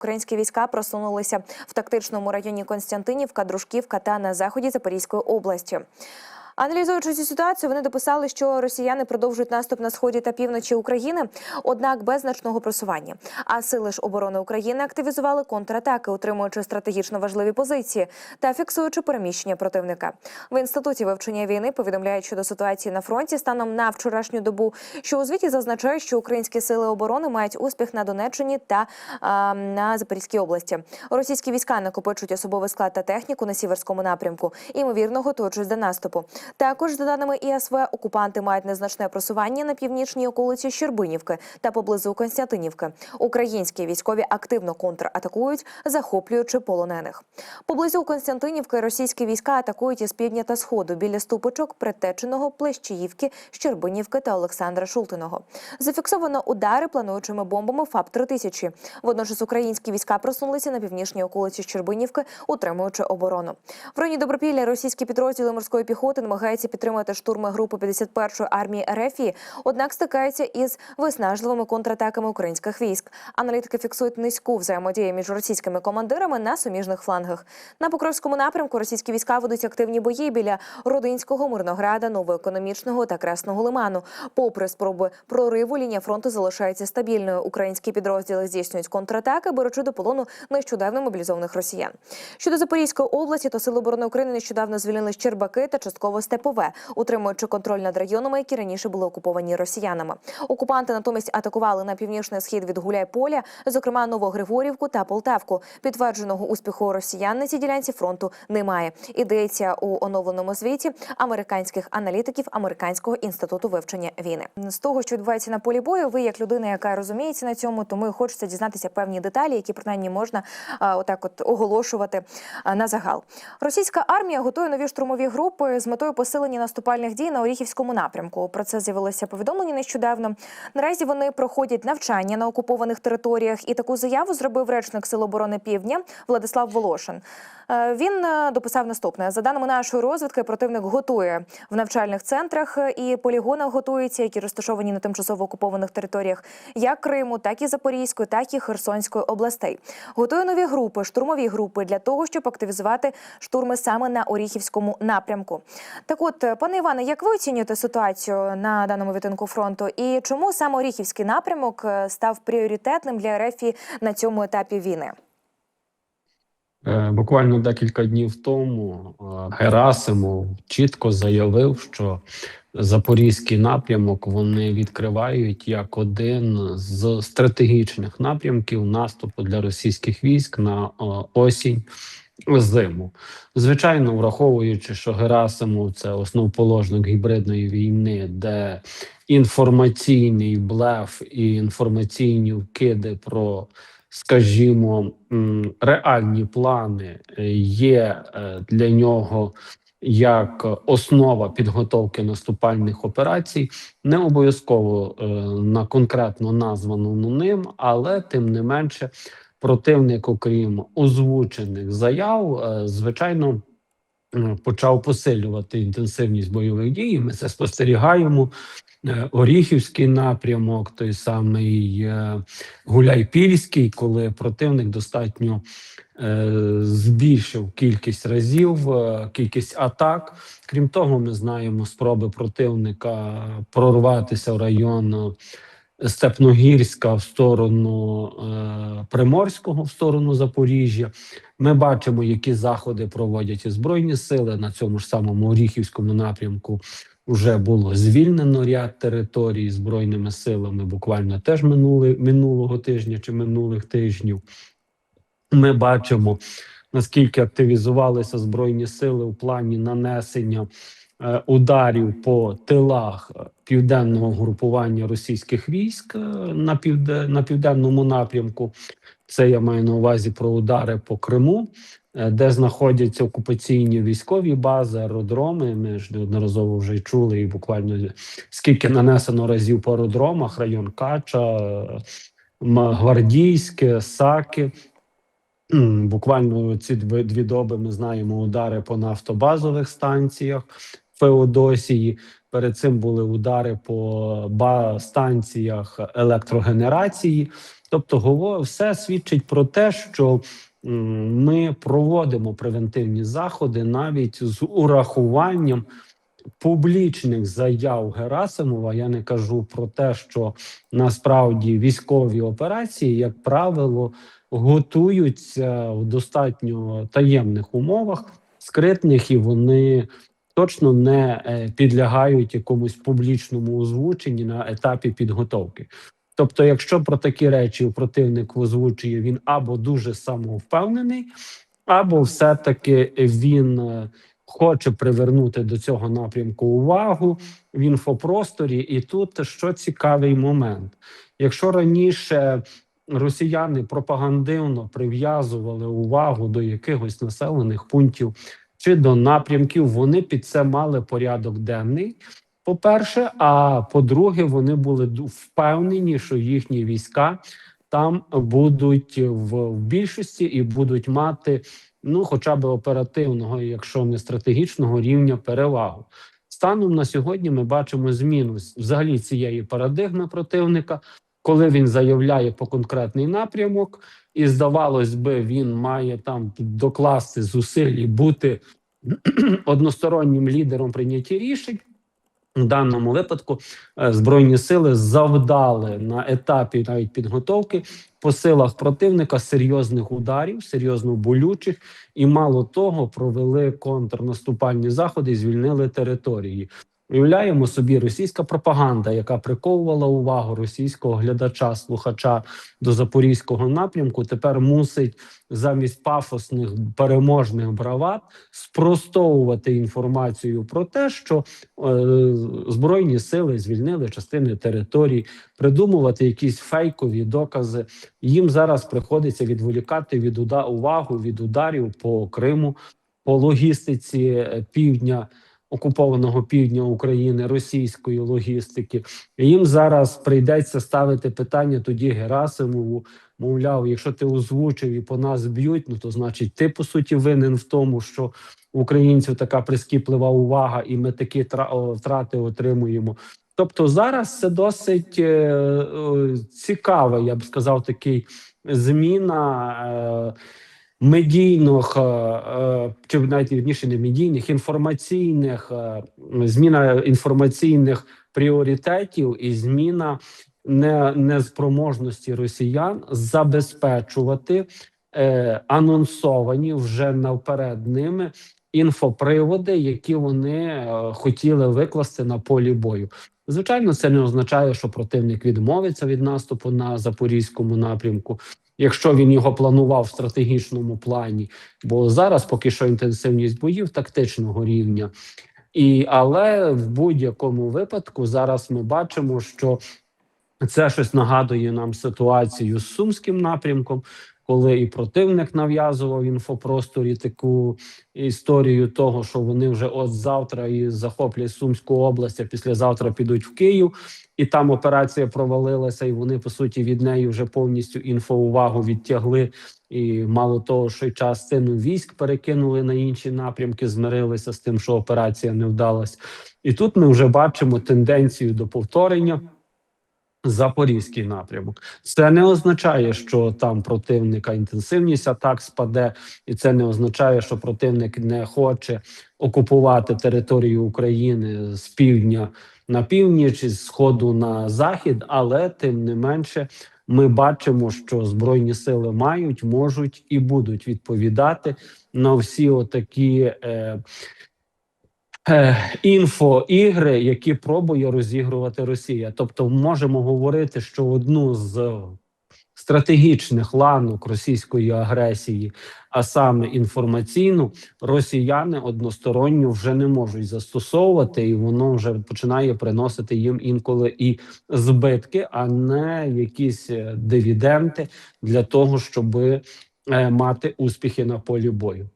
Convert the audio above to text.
Українські війська просунулися в тактичному районі Константинівка, Дружківка та на заході Запорізької області. Аналізуючи цю ситуацію, вони дописали, що росіяни продовжують наступ на сході та півночі України, однак без значного просування. А сили ж оборони України активізували контратаки, утримуючи стратегічно важливі позиції та фіксуючи переміщення противника. В інституті вивчення війни повідомляють щодо ситуації на фронті станом на вчорашню добу, що у звіті зазначає, що українські сили оборони мають успіх на Донеччині та а, на Запорізькій області. Російські війська накопичують особовий склад та техніку на сіверському напрямку, імовірно, готуючись до наступу. Також, за даними ІСВ, окупанти мають незначне просування на північній околиці Щербинівки та поблизу Константинівки. Українські військові активно контратакують, захоплюючи полонених. Поблизу Константинівки російські війська атакують із півдня та сходу біля ступочок Притеченого, Плещіївки, Щербинівки та Олександра Шултиного. Зафіксовано удари плануючими бомбами ФАП 3000 Водночас українські війська просунулися на північній околиці Щербинівки, утримуючи оборону. В районі Добропілля російські підрозділи морської піхоти намагаються підтримати штурми групи 51-ї армії РФ, однак стикаються із виснажливими контратаками українських військ. Аналітики фіксують низьку взаємодію між російськими командирами на суміжних флангах. На Покровському напрямку російські війська ведуть активні бої біля Родинського, Мирнограда, Новоекономічного та Красного Лиману. Попри спроби прориву, лінія фронту залишається стабільною. Українські підрозділи здійснюють контратаки, беручи до полону нещодавно мобілізованих росіян. Щодо Запорізької області, то сили оборони України нещодавно звільнили Щербаки та частково Степове, утримуючи контроль над районами, які раніше були окуповані росіянами. Окупанти натомість атакували на північний схід від Гуляйполя, зокрема Новогригорівку та Полтавку. Підтвердженого успіху росіян на цій ділянці фронту немає. Ідеться у оновленому звіті американських аналітиків Американського інституту вивчення війни. З того, що відбувається на полі бою, ви як людина, яка розуміється на цьому, тому хочеться дізнатися певні деталі, які принаймні можна а, отак, от оголошувати а, на загал. Російська армія готує нові штурмові групи з метою посилення наступальних дій на Оріхівському напрямку. Про це з'явилося повідомлення нещодавно. Наразі вони проходять навчання на окупованих територіях, і таку заяву зробив речник Сил оборони Півдня Владислав Волошин. Е, Він е, дописав наступне: за даними нашої розвідки, противник готує в навчальних центрах і полігонах готується, які розташовані на тимчасово окупованих територіях як Криму, так і Запорізької, так і Херсонської областей. Готує нові групи, штурмові групи для того, щоб активізувати штурми саме на Оріхівському напрямку. Так, от, е, пане Іване, як ви оцінюєте ситуацію на даному відтинку фронту, і чому саме Оріхівський напрямок е, став пріоритетним для РФ на цьому етапі війни? Е, Буквально декілька днів тому Герасимов чітко заявив, що запорізький напрямок вони відкривають як один з стратегічних напрямків наступу для російських військ на осінь. Зиму, звичайно, враховуючи, що Герасимов це основоположник гібридної війни, де інформаційний блеф і інформаційні вкиди про скажімо, реальні плани е, є е, для нього як основа підготовки наступальних операцій, не обов'язково е, на конкретно названому ним, але тим не менше, противник, окрім озвучених заяв, е, звичайно. Почав посилювати інтенсивність бойових дій. Ми це спостерігаємо. Е, Оріхівський напрямок, той самий е, Гуляйпільський, коли противник достатньо е, збільшив кількість разів, е, кількість атак. Крім того, ми знаємо спроби противника прорватися в район Степногірська в сторону е, Приморського, в сторону Запоріжжя. Ми бачимо, які заходи проводять і збройні сили на цьому ж самому Оріхівському напрямку. Вже було звільнено ряд територій збройними силами. Буквально теж минули минулого тижня чи минулих тижнів. Ми бачимо наскільки активізувалися збройні сили у плані нанесення ударів по тилах е, південного групування російських військ е, на півде, на південному напрямку. Це я маю на увазі про удари по Криму, е, де знаходяться окупаційні військові бази, аеродроми. Ми ж неодноразово вже чули, і буквально скільки нанесено разів по аеродромах, район Кача, е, Гвардійське, Саки. Буквально ці дві доби ми знаємо удари по нафтобазових станціях Феодосії. Перед цим були удари по станціях електрогенерації. Тобто, все свідчить про те, що ми проводимо превентивні заходи навіть з урахуванням публічних заяв Герасимова. Я не кажу про те, що насправді військові операції, як правило, готуються в достатньо таємних умовах, скритних, і вони точно не е, підлягають якомусь публічному озвученні на етапі підготовки. Тобто, якщо про такі речі противник озвучує, він або дуже самовпевнений, або все-таки він е, хоче привернути до цього напрямку увагу в інфопросторі. І тут що цікавий момент: якщо раніше росіяни пропагандивно прив'язували увагу до якихось населених пунктів чи до напрямків, вони під це мали порядок денний. По-перше, а по-друге, вони були впевнені, що їхні війська там будуть в більшості і будуть мати ну, хоча б оперативного, якщо не стратегічного рівня перевагу. Станом на сьогодні ми бачимо зміну взагалі цієї парадигми противника, коли він заявляє по конкретний напрямок, і здавалось би, він має там докласти зусиль бути одностороннім лідером прийняття рішень. В даному випадку е, збройні сили завдали на етапі навіть підготовки по силах противника серйозних ударів, серйозно болючих, і мало того, провели контрнаступальні заходи, і звільнили території. Уявляємо собі російська пропаганда, яка приковувала увагу російського глядача, слухача до запорізького напрямку. Тепер мусить замість пафосних переможних бравад спростовувати інформацію про те, що е, збройні сили звільнили частини територій, придумувати якісь фейкові докази. Їм зараз приходиться відволікати від уда увагу від ударів по Криму, по логістиці е, півдня. Окупованого півдня України російської логістики їм зараз прийдеться ставити питання тоді Герасимову. Мовляв, якщо ти озвучив і по нас б'ють, ну то значить ти по суті винен в тому, що українців така прискіплива увага, і ми такі тра- втрати отримуємо. Тобто зараз це досить е, е, цікавий, я б сказав, такий зміна. Е, Медійних е, е, чи навіть вірніше не медійних інформаційних е, зміна інформаційних пріоритетів і зміна не, неспроможності росіян забезпечувати анонсовані вже навперед ними інфоприводи, які вони хотіли викласти на полі бою. Звичайно, це не означає, що противник відмовиться від наступу на запорізькому напрямку. Якщо він його планував в стратегічному плані, бо зараз поки що інтенсивність боїв тактичного рівня, і але в будь-якому випадку зараз ми бачимо, що це щось нагадує нам ситуацію з сумським напрямком, коли і противник нав'язував в інфопросторі таку історію того, що вони вже от завтра і захоплять Сумську область, а післязавтра підуть в Київ, і там операція провалилася, і вони по суті від неї вже повністю інфоувагу відтягли. І мало того, що й частину військ перекинули на інші напрямки, змирилися з тим, що операція не вдалась. І тут ми вже бачимо тенденцію до повторення. Запорізький напрямок. Це не означає, що там противника інтенсивність атак спаде, і це не означає, що противник не хоче окупувати територію України з півдня на північ, з сходу на захід, але тим не менше. Ми бачимо, що збройні сили мають, можуть і будуть відповідати на всі отакі е, інфоігри, які пробує розігрувати Росія. Тобто, можемо говорити, що одну з стратегічних ланок російської агресії, а саме інформаційну, росіяни односторонньо вже не можуть застосовувати, і воно вже починає приносити їм інколи і збитки, а не якісь е, дивіденти для того, щоб мати успіхи на полі бою.